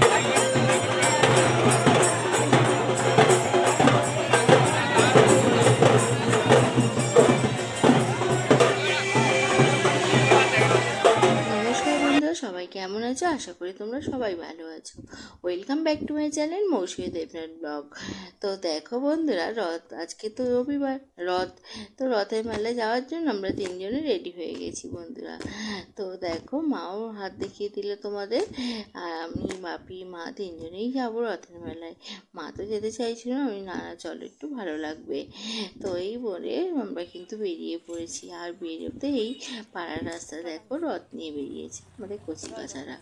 Thank you. কেমন আছো? আশা করি তোমরা সবাই ভালো আছো। Welcome back to my channel Mousumi Debnath blog. তো দেখো বন্ধুরা, রথ, আজকে তো রবিবার, রথ, তো রথের মেলায় যাওয়ার জন্য আমরা তিনজনে রেডি হয়ে গেছি বন্ধুরা। তো দেখো, মাও হাত দেখিয়ে দিল তোমাদের, আর আমি, বাপি, মা তিনজনেই যাব রথের মেলায়। মা তো যেতে চাইছিল আমি নানা চলো, একটু ভালো লাগবে। তো এই বলে আমরা কিন্তু বেরিয়ে পড়েছি। আর বেরোতে এই পাড়ার রাস্তা, দেখো, রথ নিয়ে বেরিয়েছে, আমাদের কচি কাছারা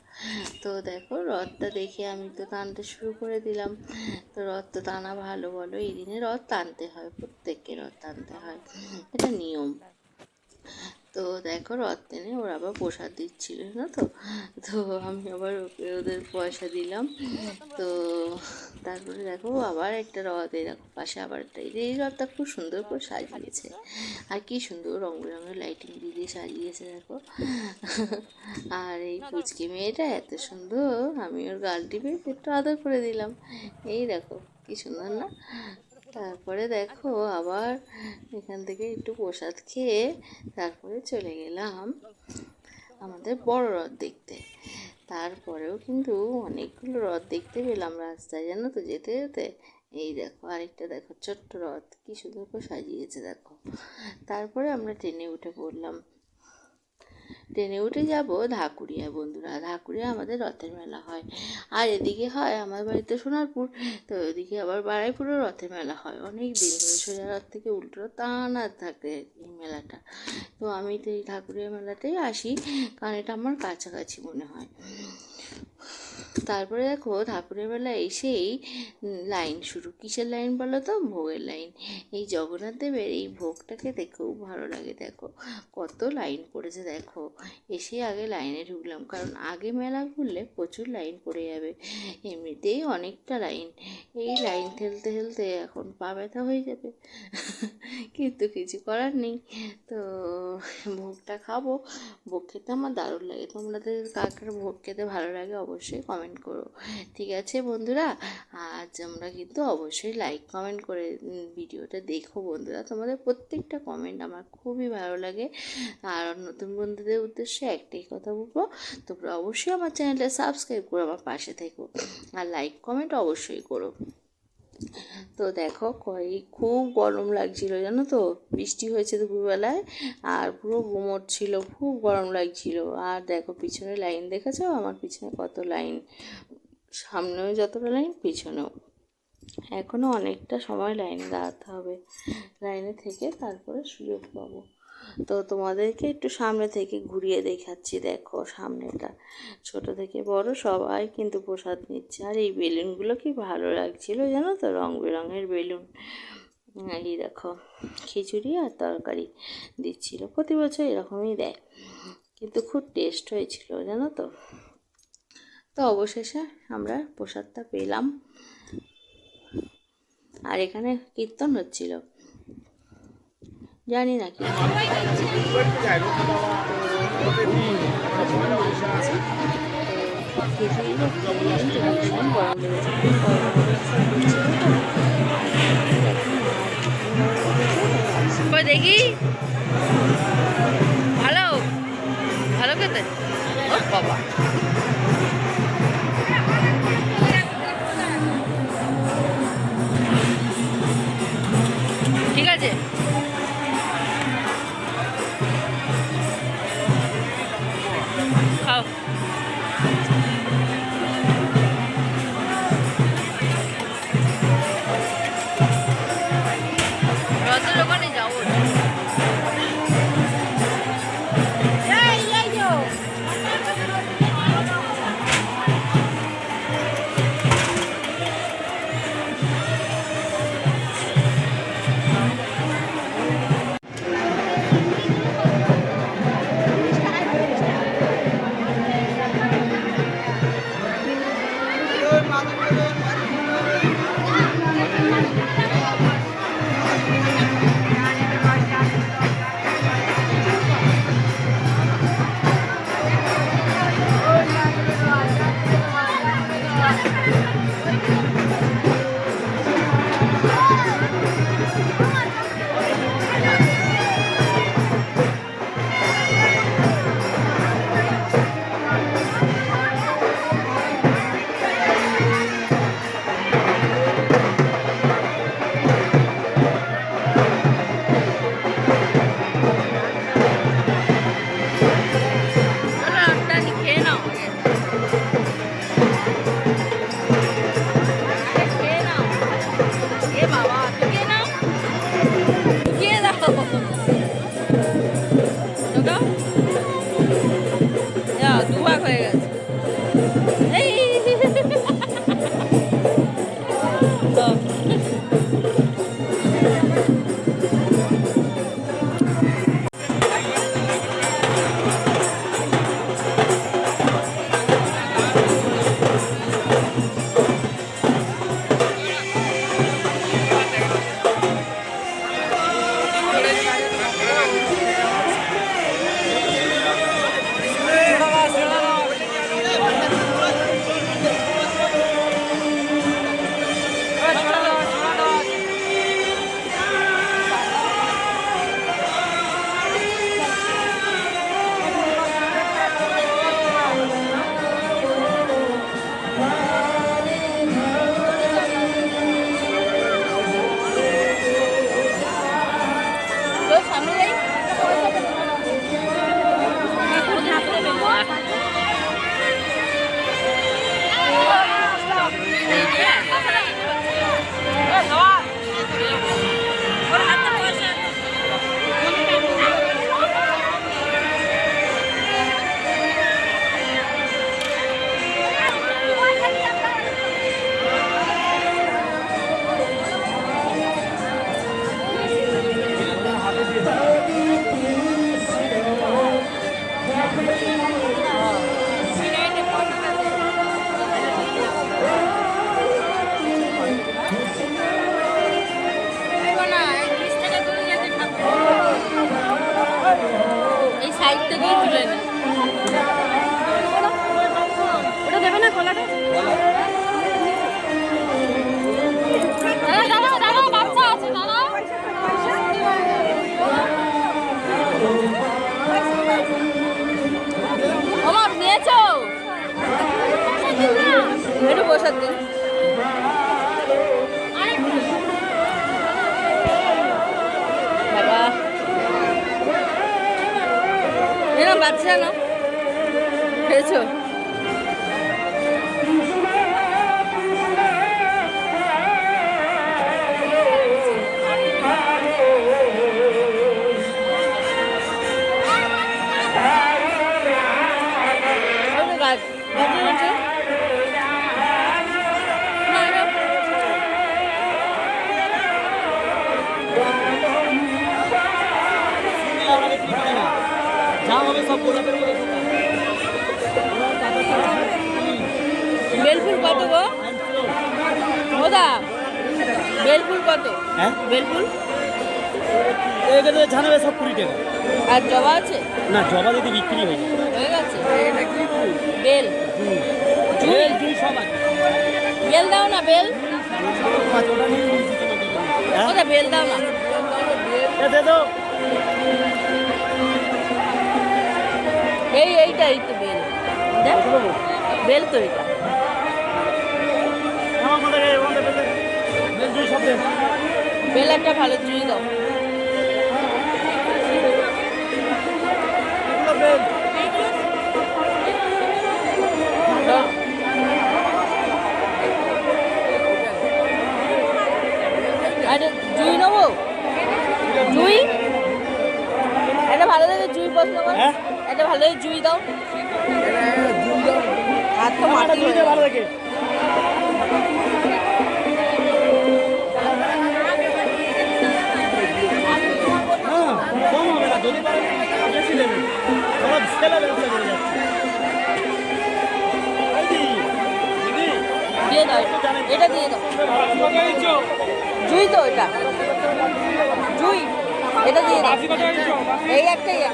তো দেখো, রথটা দেখে আমি তো টানতে শুরু করে দিলাম। তো রথ তো টানা ভালো, বলো? এই দিনে রথ টানতে হয়, প্রত্যেককে রথ টানতে হয়। এটা নিয়ম। তো দেখো রথ টেনে ওরা আবার প্রসাদ দিচ্ছিল না তো? তো আমি আবার ওকে ওদের পয়সা দিলাম। তো তারপরে দেখো আবার একটা রথ, এই এরকম পাশে আবার একটা, এই রথটা খুব সুন্দর করে সাজিয়েছে। আর কি সুন্দর রং বেরঙের লাইটিং দিয়ে দিয়ে সাজিয়েছে, দেখো। আর এই পুচকি মেয়েটা এত সুন্দর, আমি ওর গাল টিপে একটু আদর করে দিলাম। এই দেখো, কি সুন্দর না? তারপরে দেখো আবার এখান থেকে একটু প্রসাদ খেয়ে তারপরে চলে গেলাম আমাদের বড় রথ দেখতে। তারপরেও কিন্তু অনেকগুলো রথ দেখতে পেলাম রাস্তায়, জানো তো, যেতে যেতে। এই দেখো, আরেকটা দেখো, ছোট্ট রথ, কি সুন্দর করে সাজিয়েছে, দেখো। তারপরে আমরা ট্রেনে উঠে পড়লাম। ট্রেনে উঠে যাব ঢাকুরিয়া, বন্ধুরা। ঢাকুরিয়া আমাদের রথের মেলা হয়। আর এদিকে হয় আমার বাড়িতে সোনারপুর, তো এদিকে আবার বারাইপুরও রথের মেলা হয়। অনেক দিন ধরে সোজা রথ থেকে উল্টো টানা থাকে এই মেলাটা। তো আমি তো এই ঠাকুরিয়া মেলাতেই আসি, কারণ এটা আমার কাছাকাছি মনে হয়। তারপরে দেখো ঠাকুরের বেলা এসেই লাইন শুরু। কিসের লাইন বলো তো? ভোগের লাইন। এই জগন্নাথ দেবের এই ভোগটাকে দেখেও ভালো লাগে, দেখো। কত লাইন পড়েছে, দেখো। এসে আগে লাইনে ঢুকলাম, কারণ আগে মেলা ঘুরলে প্রচুর লাইন পড়ে যাবে। এমনিতেই অনেকটা লাইন। এই লাইন ঠেলতে ঠেলতে এখন পা ব্যথা হয়ে যাবে। কিন্তু কিছু করার নেই। তো ভোগটা খাব। ভোগ খেতে আমার দারুণ লাগে। তোমাদের কার কার ভোগ খেতে ভালো লাগে অবশ্যই কমেন্ট করো। ঠিক আছে বন্ধুরা? আজ আমরা কিন্তু অবশ্যই লাইক কমেন্ট করে ভিডিওটা দেখো বন্ধুরা। তোমাদের প্রত্যেকটা কমেন্ট আমার খুবই ভালো লাগে। আর নতুন বন্ধুদের উদ্দেশ্যে একটাই কথা বলব, তোমরা অবশ্যই আমার চ্যানেলটা সাবস্ক্রাইব করো আমার পাশে থেকো। আর লাইক কমেন্ট অবশ্যই করো। তো দেখো, কই খুব গরম লাগছিল, জানো তো? বৃষ্টি হয়েছে দুপুরবেলায় আর পুরো গুমট ছিল, খুব গরম লাগছিল। আর দেখো, পিছনে লাইন দেখেছ? আমার পিছনে কত লাইন? সামনেও যতটা লাইন, পিছনেও। এখনও অনেকটা সময় লাইনে দাঁড়াতে হবে। লাইনে থেকে তারপরে সুযোগ পাবো। তো তোমাদেরকে একটু সামনে থেকে ঘুরিয়ে দেখাচ্ছি, দেখো সামনেটা। ছোট থেকে বড়, সবাই কিন্তু প্রসাদ নিচ্ছে। আর এই বেলুনগুলো কি ভালো লাগছিল জানো তো? রং বেরঙের বেলুন। এই দেখো, খিচুড়ি আর তরকারি দিচ্ছিল। প্রতি বছর এরকমই দেয়। কিন্তু খুব টেস্ট হয়েছিল, জানো তো? তো অবশেষে আমরা প্রসাদটা পেলাম। আর এখানে কীর্তন হচ্ছিল। জানি না কি। দেখি? ভালো? ভালো খেতে? ও বাবা। ঠিক আছে। বাচ্চা না। খেয়েছো? বেলফুল কত গো? ওদা বেলফুল কত? হ্যাঁ? বেলফুল? এখানে জানাবে সব কুড়ি টাকা। আর জবা আছে? না জবা যদি বিক্রি হয়ে হয়ে গেছে? বেল। বেল সব আছে। বেল দাও না বেল। ওটা। হ্যাঁ বেল দাও না। দে দাও। এই, এইটা, এই তো বেল। বেল তো এটা। বেল একটা ভালো জুই দাও। আরে জুই নেব? হ্যাঁ? একটা ভালো জুই দাও হাত তো মাটি ভালো হ্যাঁ, যদি বেশি ব্যবসা করে যাচ্ছে। দিয়ে দাও এটা। এটা দিয়ে দাও? জুই তো এটা জুই এটা দিয়ে দাও এই একটাই একটা।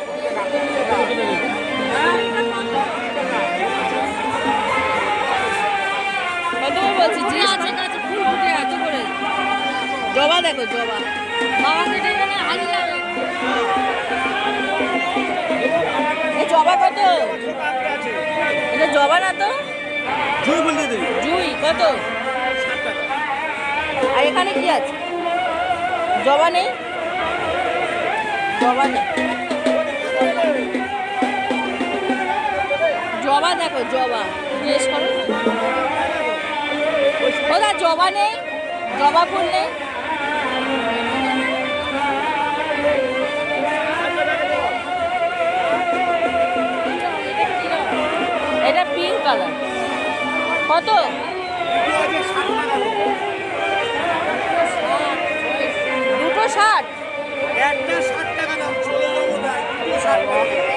করে। জবা দেখো জবা। এই জবা কত? এটা জবা না তো? জুই বলতে দে। জুই কত? আর এখানে কি আছে? জবা নেই? জবা নেই। জবা দেখো, জবা। জিজ্ঞেস করো। ওদা জবা নেই, জবা ফুল নেই। এটা পিঙ্ক কালার কত? দুটো ষাট। একটা ষাট টাকা দাম, চলে যাব দুটো ষাট।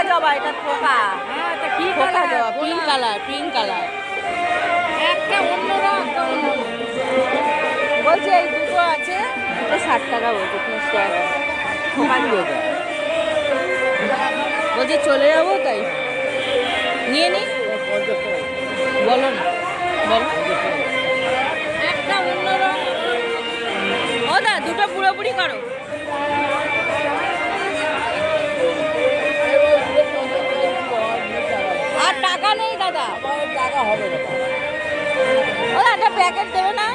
থোকা জবা এটা থোকা থোকা জবা পিঙ্ক কালার পিঙ্ক কালার একটা অন্য বলছে এই দুটো আছে দুটো ষাট টাকা বলছে তিরিশ টাকা। থোকা দেয় বলছে চলে যাব তাই। নিয়ে নি। বলো না বলো। একটা অন্য রঙ ও দা দুটো পুরোপুরি করো। টাকা হবে না। ও একটা প্যাকেট দেবে না?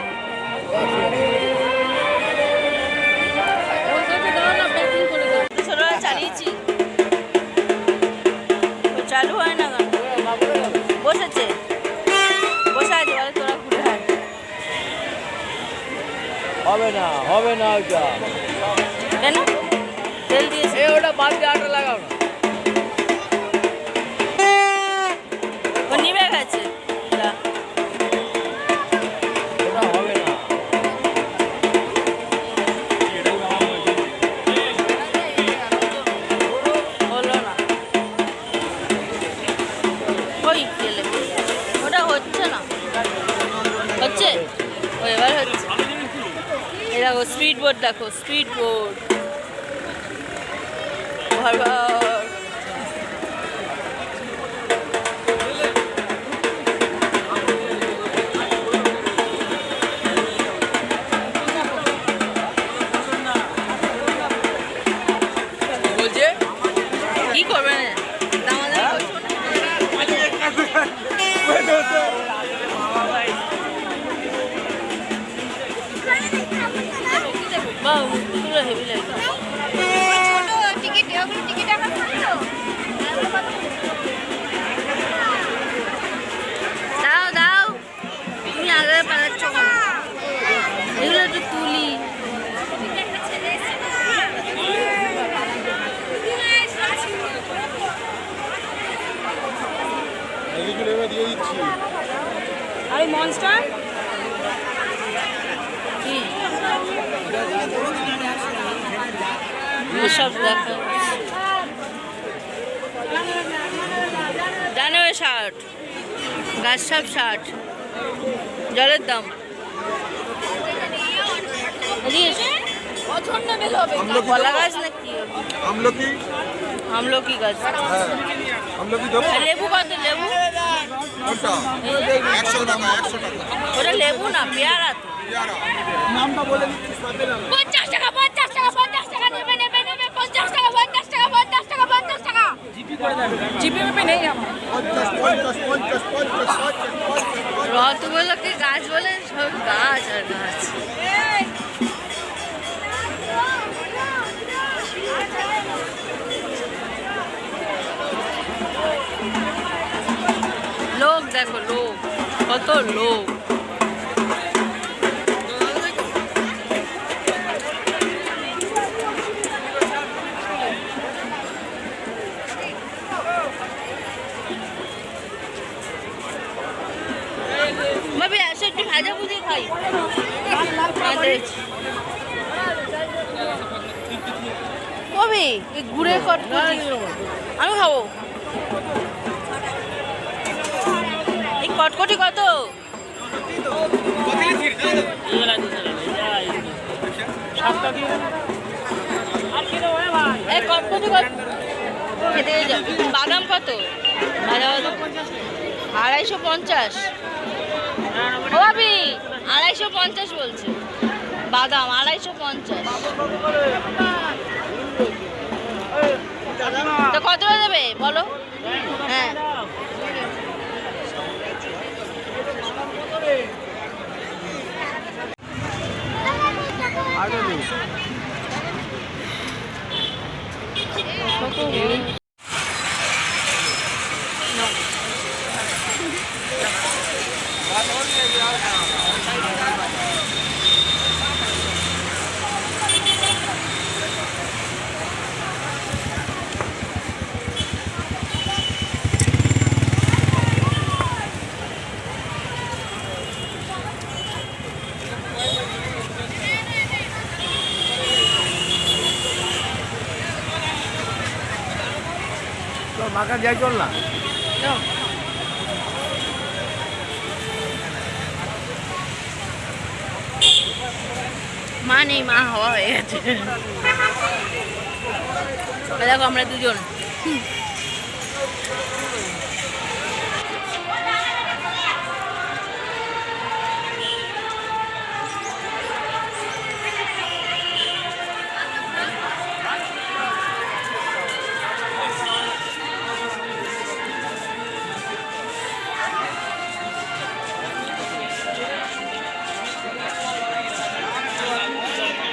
চালিয়েছি চালু হয় না বসেছে বসে আছে বলে তোরা ঘুরে হাঁট হবে না হবে না ওইটা। কেন? তেল দিয়েছে। ওটা বাদ দিয়ে আটা লাগাও না। দেখো স্পিড বোর্ড মনস্টার? সব দেখো। জানুয়ারি ষাট গাছ সব ষাট জলের দাম। কলা গাছ নাকি? আমলকি? আমলকি গাছ। হ্যাঁ। লেবু কত? লেবু? একশো টাকা একশো টাকা। ওটা লেবু না পেয়ারা তো। নামটা বলে দিচ্ছি সাথে নাম পঞ্চাশ টাকা পঞ্চাশ টাকা পঞ্চাশ টাকা নেবে নেবে নেবে পঞ্চাশ টাকা পঞ্চাশ টাকা পঞ্চাশ টাকা পঞ্চাশ টাকা। পঞ্চাশ গাছ বলে সব গাছ আর গাছ। কত লোক। একটু ভাজা ভুজি খাই কবে? গুড়ের কটকটি। আমি খাব। এই কত কত? খেতে বাদাম কত? আড়াইশো পঞ্চাশ। ও ভাবি আড়াইশো পঞ্চাশ বলছে। বাদাম আড়াইশো পঞ্চাশ। তো কত দেবে? বলো। হ্যাঁ। মাখা যাই চল না। মা নেই মা হওয়া হয়ে গেছে। দেখো আমরা দুজন। হুম।